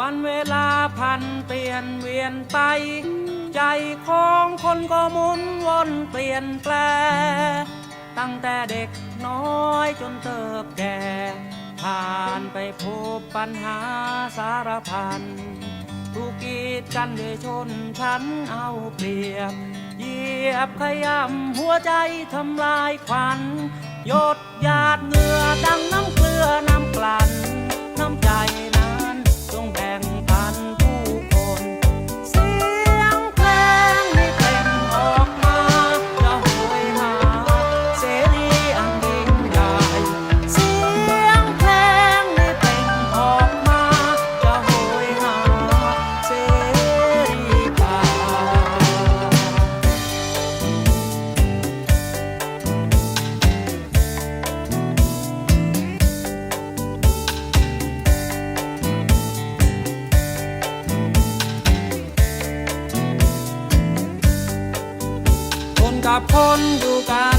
วันเวลาพันเปลี่ยนเวียนไป ใจของคนก็หมุนวนเปลี่ยนแปล ตั้งแต่เด็กน้อยจนเติบแก่ ผ่านไปพบปัญหาสารพันถูกกีดกันด้วยชนชั้นเอาเปรียบเหยียบขยำหัวใจทำลายขวัญหยดหยาดเหงื่อดังน้ำเกลือน้ำกลั่น กับคนดูกั